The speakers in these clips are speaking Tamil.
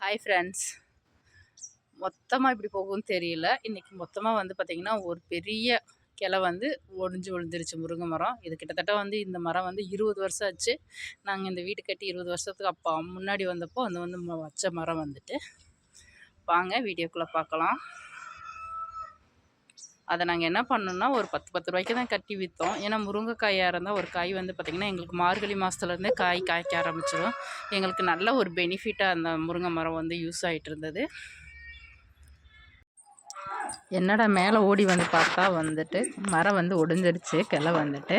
ஹாய் ஃப்ரெண்ட்ஸ் மொத்தமாக இப்படி போகும்னு தெரியல. இன்றைக்கி மொத்தமாக வந்து பார்த்திங்கன்னா ஒரு பெரிய கிளை வந்து ஒடிஞ்சு விழுந்துருச்சு. முருங்கை மரம். இது கிட்டத்தட்ட வந்து இந்த மரம் வந்து இருபது வருஷம் ஆச்சு. நாங்கள் இந்த வீடு கட்டி இருபது வருஷத்துக்கு அப்போ முன்னாடி வந்தப்போ அந்த வந்து வச்ச மரம் வந்துட்டு. வாங்க வீடியோக்குள்ளே பார்க்கலாம் அதை நாங்கள் என்ன பண்ணோம்னா ஒரு பத்து பத்து ரூபாய்க்கு தான் கட்டி விற்றோம் ஏன்னா முருங்கைக்காயாக இருந்தால் ஒரு காய் வந்து பார்த்திங்கன்னா எங்களுக்கு மார்கழி மாதத்துலேருந்தே காய் காய்க்க ஆரம்பிச்சிடும் எங்களுக்கு நல்ல ஒரு பெனிஃபிட்டாக அந்த முருங்கை மரம் வந்து யூஸ் ஆகிட்டு இருந்தது. என்னடா மேலே ஓடி வந்து பார்த்தா வந்துட்டு மரம் வந்து ஒடிஞ்சிருச்சு கிளை வந்துட்டு.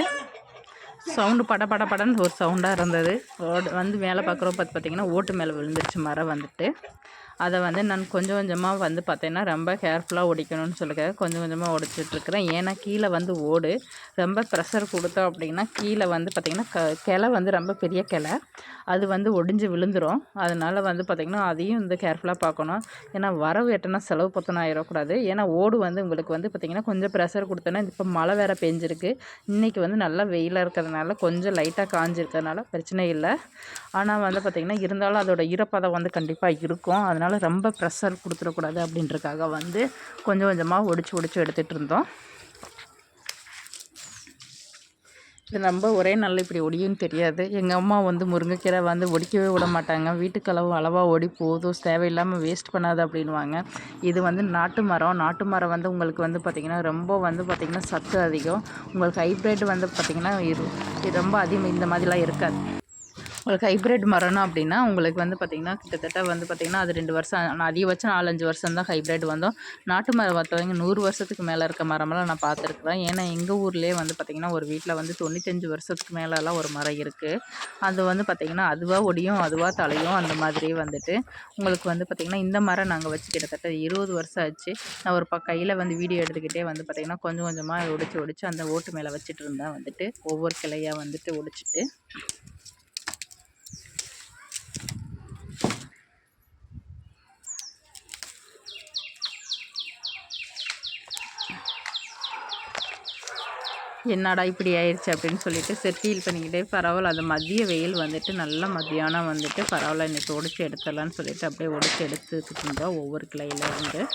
சவுண்டு பட பட படன்னு ஒரு சவுண்டாக இருந்தது. ஓடு வந்து மேலே பார்க்குறப்ப பார்த்து பார்த்திங்கன்னா ஓட்டு மேலே விழுந்துருச்சு மரம் வந்துட்டு. அதை வந்து நான் கொஞ்சம் கொஞ்சமாக வந்து பார்த்தீங்கன்னா ரொம்ப கேர்ஃபுல்லாக ஒடிக்கணும்னு சொல்லுங்க. கொஞ்சம் கொஞ்சமாக ஒடிச்சிட்ருக்கிறேன் ஏன்னா கீழே வந்து ஓடு. ரொம்ப ப்ரெஷர் கொடுத்தோம் அப்படின்னா கீழே வந்து பார்த்திங்கன்னா க கிளை வந்து ரொம்ப பெரிய கிளை. அது வந்து ஒடிஞ்சு விழுந்துரும். அதனால் வந்து பார்த்திங்கன்னா அதையும் வந்து கேர்ஃபுல்லாக பார்க்கணும். ஏன்னா வரவு எட்டனா செலவு பத்தனம் ஆயிடக்கூடாது ஏன்னா ஓடு வந்து உங்களுக்கு வந்து பார்த்திங்கன்னா கொஞ்சம் ப்ரெஷர் கொடுத்தோன்னா இப்போ மழை வேறு பெஞ்சிருக்கு. இன்றைக்கி வந்து நல்லா வெயிலாக இருக்கிறதுனால கொஞ்சம் லைட்டாக காஞ்சிருக்கிறதுனால பிரச்சனை இல்லை. ஆனால் வந்து பார்த்திங்கன்னா இருந்தாலும் அதோடய ஈரப்பதம் வந்து கண்டிப்பாக இருக்கும். அதனால் ரொம்ப ப்ரெஷர் கொடுத்துடக்கூடாது அப்படின்றக்காக வந்து கொஞ்சம் கொஞ்சமாக ஒடிச்சு ஒடிச்சு எடுத்துகிட்டு இருந்தோம். இது நம்ம ஒரே நாளில் இப்படி ஒடியும் தெரியாது. எங்கள் அம்மா வந்து முருங்கைக்கீரை வந்து ஒடிக்கவே விட மாட்டாங்க. வீட்டுக்களவு அளவாக ஒடி போதும். தேவையில்லாமல் வேஸ்ட் பண்ணாது அப்படின்வாங்க இது வந்து நாட்டு மரம். நாட்டு மரம் வந்து உங்களுக்கு வந்து பார்த்திங்கன்னா ரொம்ப வந்து பார்த்திங்கன்னா சத்து அதிகம். உங்களுக்கு ஹைப்ரிட் வந்து பார்த்திங்கன்னா இது ரொம்ப அதிகம். இந்த மாதிரிலாம் இருக்காது. உங்களுக்கு ஹைப்ரிட் மரம்னா அப்படின்னா உங்களுக்கு வந்து பார்த்திங்கன்னா கிட்டத்தட்ட வந்து பார்த்திங்கன்னா அது ரெண்டு வருஷம் நான் அதிகபட்சம் நாலஞ்சு வருஷம் தான் ஹைப்ரிட் வந்தோம். நாட்டு மரம் பார்த்தவங்க நூறு வருஷத்துக்கு மேலே இருக்க மரமெல்லாம் நான் பார்த்துருக்குறேன். ஏன்னா எங்கள் ஊர்லேயே வந்து பார்த்திங்கன்னா ஒரு வீட்டில் வந்து தொண்ணூத்தஞ்சு வருஷத்துக்கு மேலெலாம் ஒரு மரம் இருக்குது அது வந்து பார்த்திங்கன்னா அதுவாக ஒடியும் அதுவாக தலையும் அந்த மாதிரி வந்துட்டு உங்களுக்கு வந்து பார்த்திங்கன்னா இந்த மரம் நாங்கள் வச்சு கிட்டத்தட்ட இருபது வருஷம் ஆச்சு. நான் ஒரு ப கையில் வந்து வீடியோ எடுத்துக்கிட்டே வந்து பார்த்திங்கன்னா கொஞ்சம் கொஞ்சமாக ஒடிச்சு ஒடிச்சு அந்த ஓட்டு மேலே வச்சுட்டு இருந்தேன் வந்துட்டு. ஒவ்வொரு கிளையாக வந்துட்டு ஒடிச்சிட்டு. என்னடா இப்படி ஆயிடுச்சு அப்படின்னு சொல்லிட்டு சரி ஃபீல் பண்ணிக்கிட்டே பரவாயில்ல அந்த மதிய வெயில் வந்துட்டு நல்ல மதியானம் வந்துட்டு பரவாயில்ல இன்னைக்கு ஒடிச்சு எடுத்துடலான்னு சொல்லிட்டு அப்படியே ஒடிச்சு எடுத்துக்கிட்டு இருந்தோம் ஒவ்வொரு கிளையில இருந்து.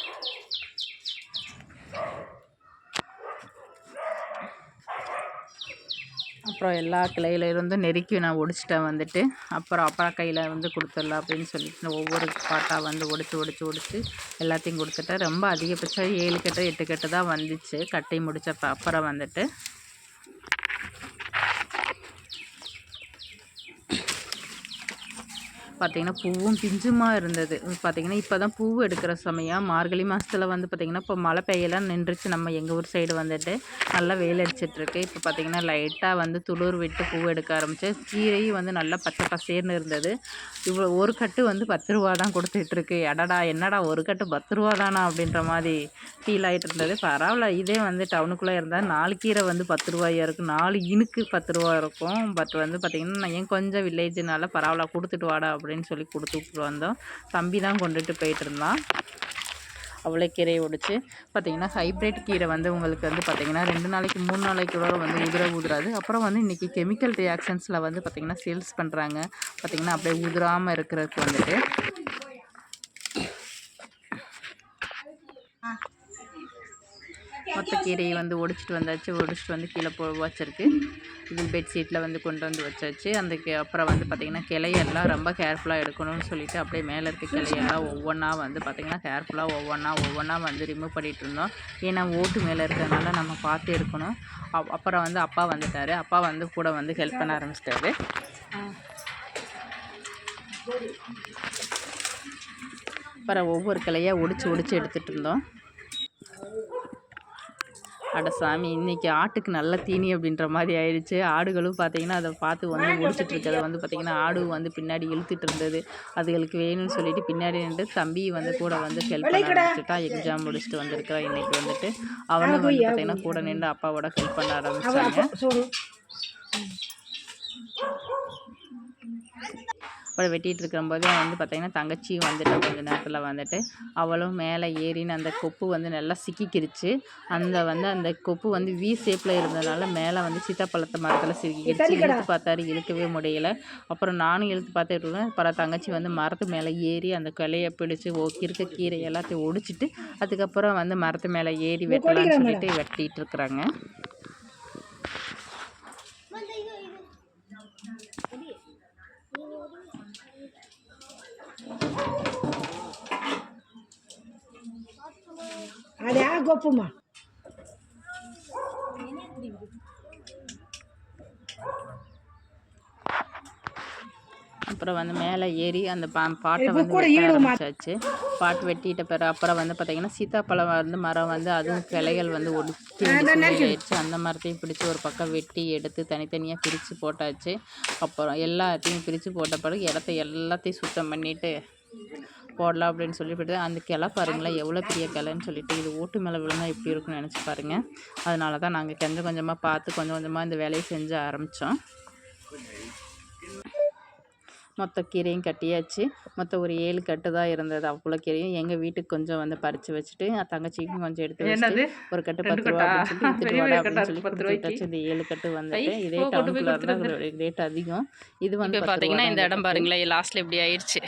அப்புறம் எல்லா கிளையிலேருந்தும் நெருக்கி நான் ஒடிச்சிட்டேன் வந்துட்டு. அப்புறம் அப்பா கையில் வந்து கொடுத்துடலாம் அப்படின்னு சொல்லிட்டு ஒவ்வொரு பாட்டாக வந்து ஒடிச்சு ஒடிச்சு ஒடிச்சு எல்லாத்தையும் கொடுத்துட்டேன். ரொம்ப அதிகபட்சம் ஏழு கட்டு எட்டு கட்டு தான் வந்துச்சு. கட்டி முடித்த அப்புறம் வந்துட்டு பார்த்திங்கன்னா பூவும் பிஞ்சுமா இருந்தது. பார்த்திங்கன்னா இப்போ தான் பூ எடுக்கிற சமயம். மார்கழி மாதத்தில் வந்து பார்த்திங்கன்னா இப்போ மழை பெய்யலாம் நின்றுச்சு. நம்ம எங்கள் ஊர் சைடு வந்துட்டு நல்லா வெயில் அடிச்சிட்ருக்கு இப்போ பார்த்திங்கன்னா லைட்டாக வந்து துளிர் விட்டு பூ எடுக்க ஆரம்பிச்சு கீரையும் வந்து நல்லா பச்சை பசேர்னு இருந்தது. இவ்வளோ ஒரு கட்டு வந்து பத்து ரூபா தான் கொடுத்துட்ருக்கு எடடா என்னடா ஒரு கட்டு பத்து ரூபா தானா அப்படின்ற மாதிரி ஃபீல் ஆகிட்டு இருந்தது. பரவாயில்ல இதே வந்து டவுனுக்குள்ளே இருந்தால் நாலு கீரை வந்து பத்து ரூபாயாக இருக்கும். நாலு இனுக்கு பத்து ரூபா இருக்கும். பட் வந்து பார்த்திங்கன்னா நான் ஏன் கொஞ்சம் வில்லேஜ்னால பரவாயில்ல கொடுத்துட்டு வாடா அப்படின்னு சொல்லி கொடுத்து விட்டு வந்தோம். தம்பி தான் கொண்டுட்டு போயிட்டு இருந்தான். அவ்வளோ கீரையை ஒடிச்சு பார்த்தீங்கன்னா ஹைப்ரிட் கீரை வந்து உங்களுக்கு வந்து பார்த்தீங்கன்னா ரெண்டு நாளைக்கு மூணு நாளைக்கு கூட வந்து உதிர உதிராது அப்புறம் வந்து இன்றைக்கி கெமிக்கல் ரியாக்ஷன்ஸில் வந்து பார்த்திங்கன்னா சேல்ஸ் பண்ணுறாங்க பார்த்திங்கன்னா அப்படியே உதிராமல் இருக்கிறதுக்கு வந்துட்டு. மொத்த கீரையை வந்து ஒடிச்சிட்டு வந்தாச்சு. ஒடிச்சிட்டு வந்து கீழே போ வச்சிருக்கு. இது பெட்ஷீட்டில் வந்து கொண்டு வந்து வச்சாச்சு. அந்த கி- அப்புறம் வந்து பார்த்திங்கன்னா கிளையெல்லாம் ரொம்ப கேர்ஃபுல்லாக எடுக்கணும்னு சொல்லிட்டு அப்படியே மேலே இருக்க கிளையெல்லாம் ஒவ்வொன்றா வந்து பார்த்திங்கன்னா கேர்ஃபுல்லாக ஒவ்வொன்றா ஒவ்வொன்றா வந்து ரிமூவ் பண்ணிகிட்டு இருந்தோம். ஏன்னா ஓட்டு மேலே இருக்கிறதுனால நம்ம பார்த்து எடுக்கணும். அப்- அப்புறம் வந்து அப்பா வந்துட்டார். அப்பா வந்து கூட வந்து ஹெல்ப் பண்ண ஆரம்பிச்சிட்டாரு. அப்புறம் ஒவ்வொரு கிளையாக ஒடிச்சு ஒடிச்சு எடுத்துகிட்டு இருந்தோம். அட சாமி இன்னைக்கு ஆட்டுக்கு நல்ல தீனி அப்படின்ற மாதிரி ஆயிடுச்சு. ஆடுகளும் பார்த்தீங்கன்னா அதை பார்த்து வந்து முடிச்சுட்டு இருக்கிறத வந்து பார்த்தீங்கன்னா ஆடு வந்து பின்னாடி இழுத்துட்டு இருந்தது அதுகளுக்கு வேணும்னு சொல்லிட்டு பின்னாடி நின்று தம்பி வந்து கூட வந்து ஹெல்ப் பண்ண ஆரம்பிச்சுட்டான் எக்ஸாம் முடிச்சுட்டு வந்திருக்கிறான் இன்னைக்கு வந்துட்டு. அவனும் வந்து பார்த்தீங்கன்னா கூட நின்று அப்பாவோட ஹெல்ப் பண்ண ஆரம்பிச்சாங்க. அப்புறம் வெட்டிகிட்டு இருக்கும்போதே வந்து பார்த்திங்கன்னா தங்கச்சியும் வந்துட்டு கொஞ்ச நேரத்தில் வந்துட்டு அவளும் மேலே ஏறின்னு அந்த கொப்பு வந்து நல்லா சிக்கிக்கிருச்சு. அந்த வந்து அந்த கொப்பு வந்து வி ஷேப்பில் இருந்ததுனால மேலே வந்து சீத்தாப்பழத்தை மரத்தில் சிக்கிக்கிருச்சு. இழுத்து பார்த்தாரு இழுக்கவே முடியல. அப்புறம் நானும் இழுத்து பார்த்துட்டு இருக்கேன் அப்புறம் தங்கச்சி வந்து மரத்து மேலே ஏறி அந்த கிளையை பிடிச்சி ஓ இருக்க கீரை எல்லாத்தையும் ஒடிச்சிட்டு அதுக்கப்புறம் வந்து மரத்து மேலே ஏறி வெட்டலாம்னு சொல்லிட்டு வெட்டிட்டு இருக்கிறாங்க. అదే గొప్పమ్మ அப்புறம் வந்து மேலே ஏறி அந்த பா பாட்டை இப்போ வந்து கூட வெட்ட ஈடு மா- ஆரம்பிச்சாச்சு பாட்டு வெட்டிட்ட பிறகு அப்புறம் வந்து பார்த்திங்கன்னா சீத்தாப்பழம் வந்து மரம் வந்து அதுவும் கிளைகள் வந்து ஒடுக்கி ஆயிடுச்சு அந்த மரத்தையும் பிடிச்சி ஒரு பக்கம் வெட்டி எடுத்து தனித்தனியாக பிரித்து போட்டாச்சு அப்புறம் எல்லாத்தையும் பிரித்து போட்ட பிறகு இடத்த எல்லாத்தையும் சுத்தம் பண்ணிவிட்டு போடலாம் அப்படின்னு சொல்லிவிட்டு அந்த கிளை பாருங்களேன் எவ்வளோ பெரிய கிளைன்னு சொல்லிட்டு இது ஓட்டு மேலே விழுந்தா எப்படி இருக்கும்னு நினச்சி பாருங்கள் அதனால தான் நாங்கள் கொஞ்சம் கொஞ்சமாக பார்த்து கொஞ்சம் கொஞ்சமாக இந்த வேலையை செஞ்ச ஆரம்பித்தோம் மொத்த கீரையும் கட்டியாச்சு. மொத்தம் ஒரு ஏழு கட்டு தான் இருந்தது அவ்வளோ கீரையும். எங்கள் வீட்டுக்கு கொஞ்சம் வந்து பறித்து வச்சுட்டு தங்கச்சிக்கும் கொஞ்சம் எடுத்து வச்சுட்டு ஒரு கட்டு பத்து ரூபா அப்படின்னு சொல்லி வித்துட்டு வாடா அப்படின்னு சொல்லி கொடுத்து விட்டாச்சு இந்த ஏழு கட்டு வந்துட்டு இதே டவுனுக்குள்ள ரேட் அதிகம். இது வந்து பார்த்தீங்கன்னா இந்த இடம் பாருங்களேன் லாஸ்ட்டில் இப்படி ஆயிடுச்சு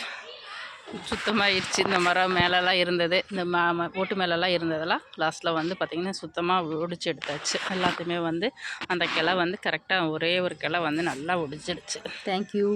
சுத்தமாகிடுச்சு இந்த மரம் மேலெல்லாம் இருந்தது. இந்த மா ஓட்டு மேலெல்லாம் இருந்ததெல்லாம் லாஸ்ட்டில் வந்து பார்த்திங்கன்னா சுத்தமாக ஒடிச்சு எடுத்தாச்சு. எல்லாத்தையுமே வந்து அந்த கிளை வந்து கரெக்டாக ஒரே ஒரு கிளை வந்து நல்லா ஒடிச்சிடுச்சு தேங்க்யூ